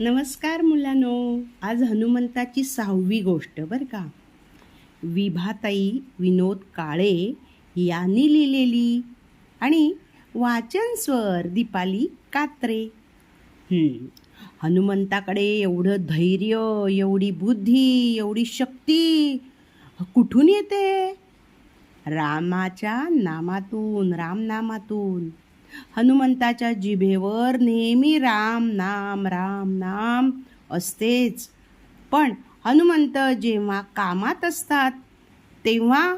नमस्कार मुलांनो. आज हनुमंताची सहावी गोष्ट बरं का? विभाताई विनोद काळे यांनी लिहिलेली आणि वाचन स्वर दीपाली कात्रे. हनुमंताकडे एवढं धैर्य एवढी बुद्धी एवढी शक्ती कुठून येते? रामाच्या नामातून रामनामातून. हनुमंताच्या जिभेवर नेहमी राम नाम राम नाम असतेच. पण हनुमंत जेव्हा कामात असतात तेव्हा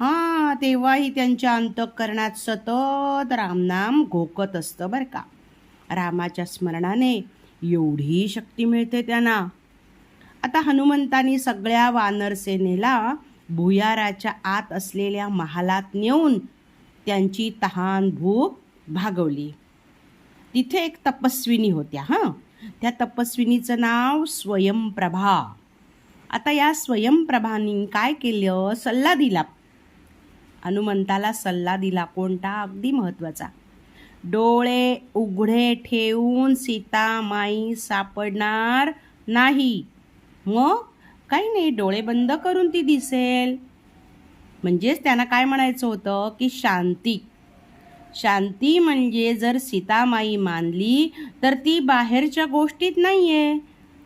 हां तेव्हाही त्यांच्या अंतःकरणात सतत रामनाम घोकत असतं बरं का. रामाच्या स्मरणाने एवढी शक्ती मिळते त्यांना. आता हनुमंतानी सगळ्या वानरसेनेला भुयाराच्या आत असलेल्या महालात नेऊन त्यांची तहान भूक भागवली. तिथे एक तपस्विनी होत्या हां? त्या तपस्विनीचं नाव स्वयंप्रभा. आता या स्वयंप्रभानी काय केलं? सल्ला दिला. हनुमंताला सल्ला दिला कोणता? अगदी महत्त्वाचा. डोळे उघडे ठेवून सीता माई सापडणार नाही. मग काही नाही डोळे बंद करून ती दिसेल. म्हणजेच त्यांना काय म्हणायचं होतं? की शांती. शांती म्हणजे जर सीतामाई मानली तर ती बाहेरच्या गोष्टीत नाही आहे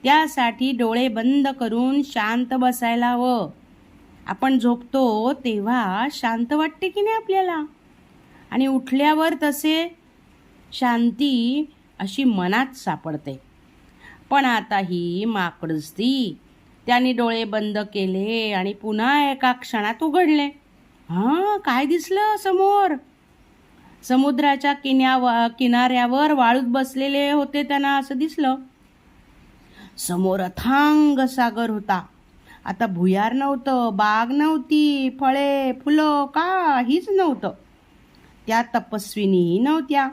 त्यासाठी डोळे बंद करून शांत बसायला हवं. आपण झोपतो तेव्हा शांत वाटते की नाही आपल्याला? आणि उठल्यावर तसे शांती अशी मनात सापडते. पण आता ही माकडसती त्याने डोळे बंद केले आणि पुन्हा एका क्षणात उघडले. हां काय दिसलं समोर? समुद्राच्या किन्या किनाऱ्यावर वाळूत बसलेले होते त्यांना असं दिसलं. समोर अथांग सागर होता. आता भुयार नव्हतं बाग नव्हती फळे फुलं काहीच नव्हतं. त्या तपस्विनीही नव्हत्या.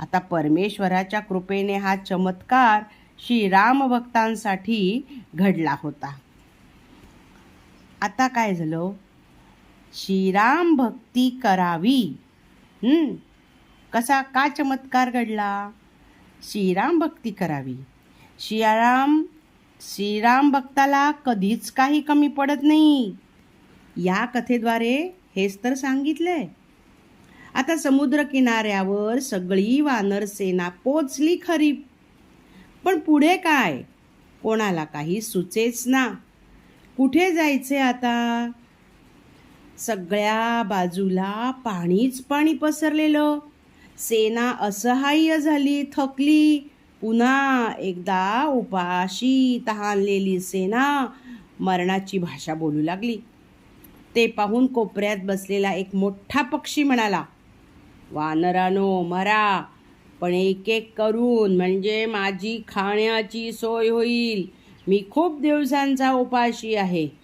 आता परमेश्वराच्या कृपेने हा चमत्कार श्रीराम भक्तांसाठी घडला होता. आता काय झालं? श्रीराम भक्ती करावी. कसा का चमत्कार घडला? श्रीराम भक्ती करावी. श्रीराम श्रीराम भक्ताला कधीच काही कमी पडत नाही. या कथेद्वारे हेच तर सांगितलंय. आता समुद्र किनाऱ्यावर सगळी वानर सेना पोचली खरी. पण पुढे काय? कोणाला काही सुचेच ना. कुठे जायचे आता? सगळ्या बाजूला पाणीच पाणी पसरलेलं. सेना असहाय्य झाली थकली. पुन्हा एकदा उपाशी तहानलेली सेना मरणाची भाषा बोलू लागली. ते पाहून कोपऱ्यात बसलेला एक मोठा पक्षी म्हणाला वानरानो मरा पण एक एक करून म्हणजे माझी खाण्याची सोय होईल. मी खूप दिवसांचा उपाशी आहे.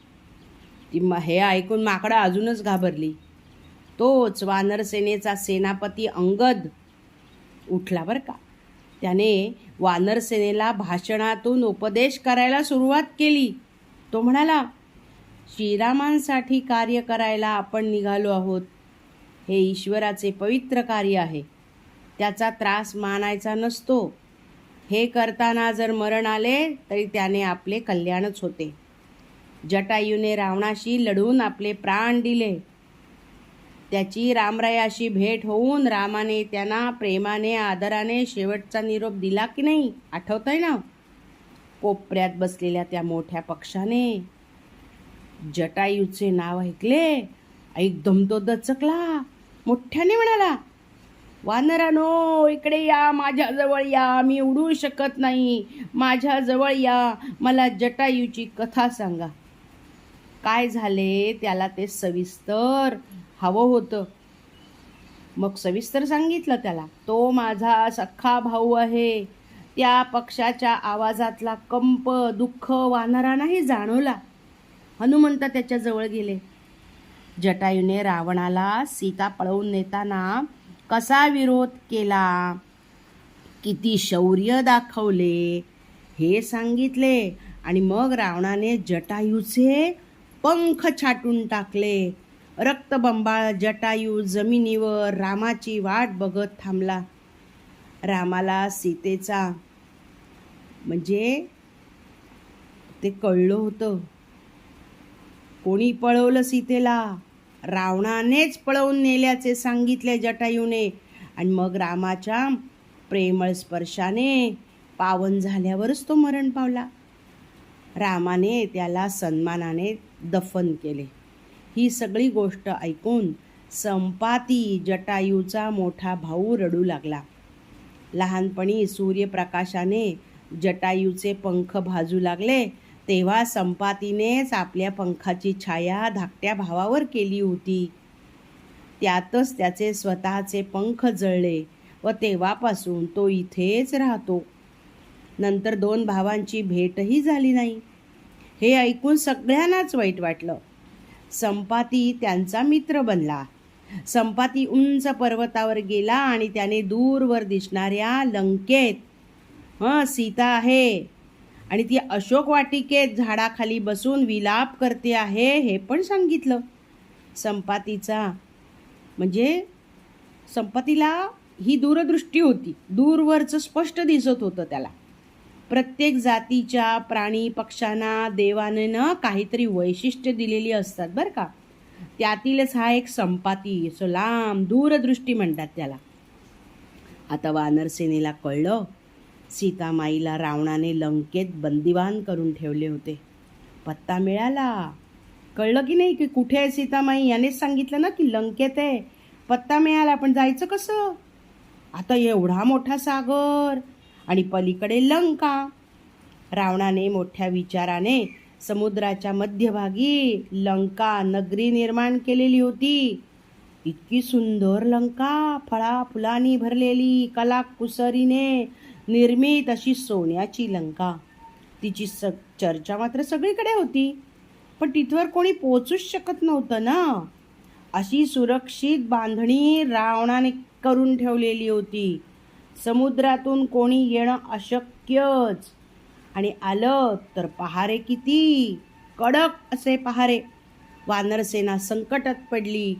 ती म हे ऐकून माकडं अजूनच घाबरली. तोच वानरसेनेचा सेनापती अंगद उठला बरं का. त्याने वानरसेनेला भाषणातून उपदेश करायला सुरुवात केली. तो म्हणाला श्रीरामांसाठी कार्य करायला आपण निघालो आहोत. हे ईश्वराचे पवित्र कार्य आहे. त्याचा त्रास मानायचा नसतो. हे करताना जर मरण आले तरी त्याने आपले कल्याणच होते. जटायूने रावणाशी लढून आपले प्राण दिले. त्याची रामरायाशी भेट होऊन रामाने त्यांना प्रेमाने आदराने शेवटचा निरोप दिला की नाही आठवतंय ना? कोपऱ्यात बसलेल्या त्या मोठ्या पक्षाने जटायूचे नाव ऐकले. एकदम तो दचकला. मोठ्याने म्हणाला वानरानो इकडे या माझ्याजवळ या. मी उडू शकत नाही. माझ्याजवळ या. मला जटायूची कथा सांगा. काय झाले त्याला ते सविस्तर हवं होतं. मग सविस्तर सांगितलं त्याला तो माझा सख्खा भाऊ आहे. त्या पक्षाच्या आवाजातला कंप दुःख वानरांनाही जाणवला. हनुमंत त्याच्याजवळ गेले. जटायूने रावणाला सीता पळवून नेताना कसा विरोध केला? किती शौर्य दाखवले हे सांगितले. आणि मग रावणाने जटायूचे पंख छाटून टाकले. रक्तबंबाळ जटायू जमिनीवर रामाची वाट बघत थांबला. रामाला सीतेचा म्हणजे ते कळलं होतं. कोणी पळवलं सीतेला? रावणानेच पळवून नेल्याचे सांगितले जटायूने. आणि मग रामाच्या प्रेमळ स्पर्शाने पावन झाल्यावरच तो मरण पावला. रामाने त्याला सन्मानाने दफन केले. ही सगळी गोष्ट ऐकून संपाती जटायूचा मोठा भाऊ रडू लागला. लहानपणी सूर्यप्रकाशाने जटायूचे पंख भाजू लागले तेव्हा संपातीनेच आपल्या पंखाची छाया धाकट्या भावावर केली होती. त्यातच त्याचे स्वतःचे पंख जळले व तेव्हापासून तो इथेच राहतो. नंतर दोन भावांची भेटही झाली नाही. हे ऐकून सगळ्यांनाच वाईट वाटलं. संपाती त्यांचा मित्र बनला. संपाती उंच पर्वतावर गेला आणि त्याने दूरवर दिसणाऱ्या लंकेत हं सीता आहे. आणि ती अशोक वाटिकेत झाडाखाली बसून विलाप करते आहे हे पण सांगितलं. संपातीचा म्हणजे संपतीला ही दूरदृष्टी होती. दूरवरचं स्पष्ट दिसत होतं त्याला. प्रत्येक जातीच्या प्राणी पक्ष्यांना देवाने काहीतरी वैशिष्ट्य दिलेली असतात बरं का. त्यातीलच हा एक संपाती असो लांब दूरदृष्टी म्हणतात त्याला. आता वानरसेनेला कळलं सीतामाईला रावणाने लंकेत बंदिवान करून ठेवले होते. पत्ता मिळाला. कळलं की नाही की कुठे आहे सीतामाई? यानेच सांगितलं ना की लंकेत आहे. पत्ता मिळाला पण जायचं कसं? आता एवढा मोठा सागर आणि पलीकडे लंका. रावणाने मोठ्या विचाराने समुद्राच्या मध्यभागी लंका नगरी निर्माण केलेली होती. इतकी सुंदर लंका फळा फुलांनी भरलेली कलाकुसरीने निर्मित अशी सोन्याची लंका. तिची स चर्चा मात्र सगळीकडे होती. पण तिथवर कोणी पोचूच शकत नव्हतं ना. अशी सुरक्षित बांधणी रावणाने करून ठेवलेली होती. समुद्रातून कोणी येणं अशक्यच. आणि आलं तर पहारे किती? कडक असे पहारे. वानरसेना संकटात पडली.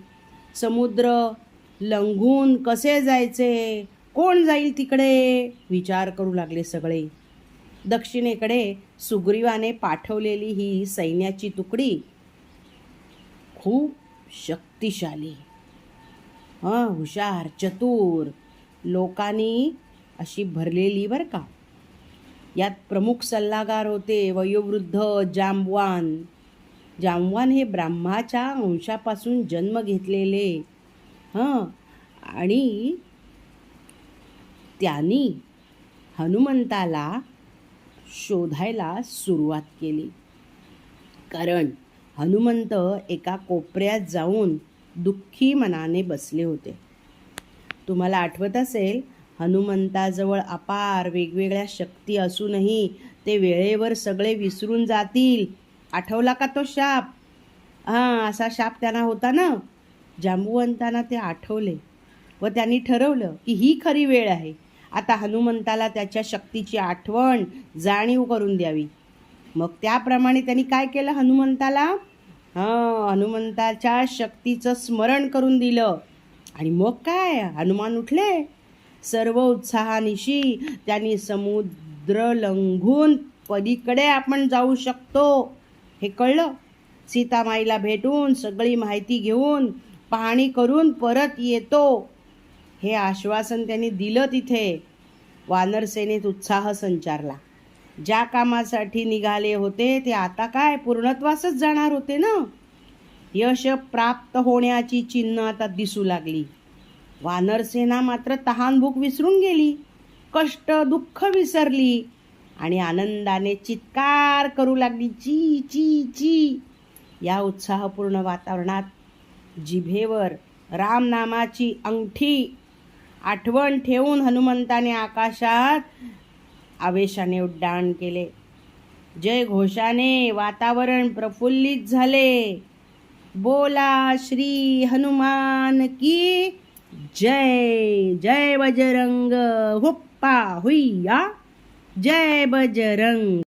समुद्र लंघून कसे जायचे? कोण जाईल तिकडे? विचार करू लागले सगळे. दक्षिणेकडे सुग्रीवाने पाठवलेली ही सैन्याची तुकडी खूप शक्तिशाली. हां हुशार चतुर लोकांनी अशी भरलेली बरं का. यात प्रमुख सल्लागार होते वयोवृद्ध जांबवान. जांबवान हे ब्राह्माच्या अंशापासून जन्म घेतलेले. हां. आणि त्यांनी हनुमंताला शोधायला सुरुवात केली. कारण हनुमंत एका कोपऱ्यात जाऊन दुःखी मनाने बसले होते. तुम्हाला आठवत असेल हनुमंताजवळ अपार वेगवेगळ्या शक्ती असूनही ते वेळेवर सगळे विसरून जातील. आठवला का तो शाप? हां असा शाप त्यांना होता ना? जांबुवंतांना ते आठवले व त्यांनी ठरवलं की ही खरी वेळ आहे. आता हनुमंताला त्याच्या शक्तीची आठवण जाणीव करून द्यावी. मग त्याप्रमाणे त्यांनी काय केलं हनुमंताला? हां हनुमंताच्या शक्तीचं स्मरण करून दिलं. आणि मग काय? हनुमान उठले. सर्व उत्साहानिशी त्यांनी समुद्र लंघून पलीकडे आपण जाऊ शकतो. हे कळलं? सीतामाईला भेटून सगळी माहिती घेऊन पाहणी करून परत येतो. हे आश्वासन त्यांनी दिलं तिथे. वानरसेनेत उत्साह संचारला. ज्या कामासाठी निघाले होते ते आता काय? पूर्णत्वासच जाणार होते ना? यश प्राप्त होण्याची चिन्ह आता दिसू लागली. वानरसेना मात्र तहानभूक विसरून गेली. कष्ट दुःख विसरली आणि आनंदाने चित्कार करू लागली. ची ची ची. या उत्साहपूर्ण वातावरणात जिभेवर रामनामाची अंगठी आठवण ठेवून हनुमंताने आकाशात आवेशाने उड्डाण केले. जय घोषाने वातावरण प्रफुल्लित झाले. बोला श्री हनुमान की जय जय बजरंग हुप्पा हुईया जय बजरंग।